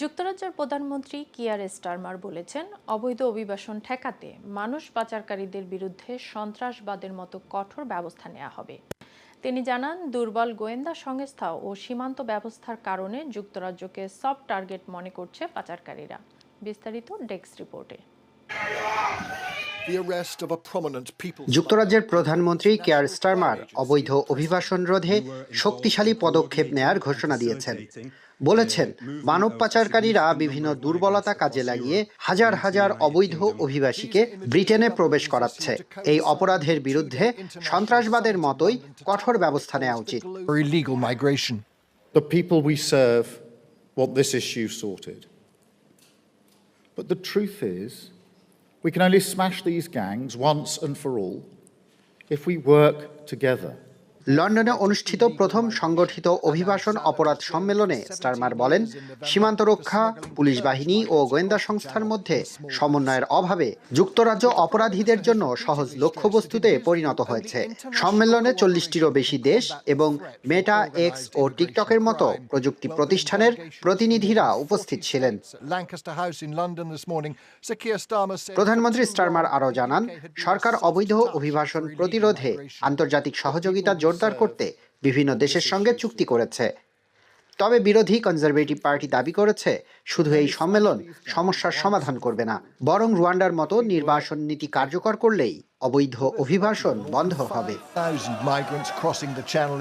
যুক্তরাজ্যের প্রধানমন্ত্রী Keir Starmer বলেছেন, অবৈধ অভিবাসন ঠেকাতে মানুষ পাচারকারীদের বিরুদ্ধে সন্ত্রাসবাদের মতো কঠোর ব্যবস্থা নেওয়া হবে। তিনি জানান, দুর্বল গোয়েন্দা সংস্থা ও সীমান্ত ব্যবস্থার কারণে যুক্তরাজ্যকে সব টার্গেট মনে করছে পাচারকারীরা। বিস্তারিত ডেস্ক রিপোর্টে। যুক্তরাজ্যের প্রধানমন্ত্রী কেয়ার স্টারমার অবৈধ অভিবাসন রোধে শক্তিশালী পদক্ষেপ নেয়ার ঘোষণা দিয়েছেন। বলেছেন মানব পাচারকারীরা বিভিন্ন দুর্বলতা কাজে লাগিয়ে হাজার হাজার অবৈধ অভিবাসীকে ব্রিটেনে প্রবেশ করাচ্ছে। এই অপরাধের বিরুদ্ধে সন্ত্রাসবাদের মতোই কঠোর ব্যবস্থা নেওয়া উচিত. The people we serve want this issue sorted. But the truth is, we can only smash these gangs once and for all if we work together. লন্ডনে অনুষ্ঠিত প্রথম সংগঠিত অভিবাসন অপরাধ সম্মেলনে স্টারমার বলেন সীমান্ত রক্ষা পুলিশ বাহিনী ও গোয়েন্দা সংস্থার মধ্যে সমন্বয়ের অভাবে যুক্তরাজ্য অপরাধীদের জন্য সহজ লক্ষ্যবস্তুতে পরিণত হয়েছে। সম্মেলনে চল্লিশটিরও বেশি দেশ এবং মেটা এক্স ও টিকটকের মতো প্রযুক্তি প্রতিষ্ঠানের প্রতিনিধিরা উপস্থিত ছিলেন। প্রধানমন্ত্রী স্টারমার আরও জানান সরকার অবৈধ অভিবাসন প্রতিরোধে আন্তর্জাতিক সহযোগিতা জোরদার করতে বিভিন্ন দেশের সঙ্গে চুক্তি করেছে। তবে বিরোধী কনজারভেটিভ পার্টি দাবি করেছে শুধু এই সম্মেলন সমস্যার সমাধান করবে না বরং রুয়ান্ডার মতো নির্বাসন নীতি কার্যকর করলেই অবৈধ অভিবাসন বন্ধ হবে। Thousand migrants crossing the channel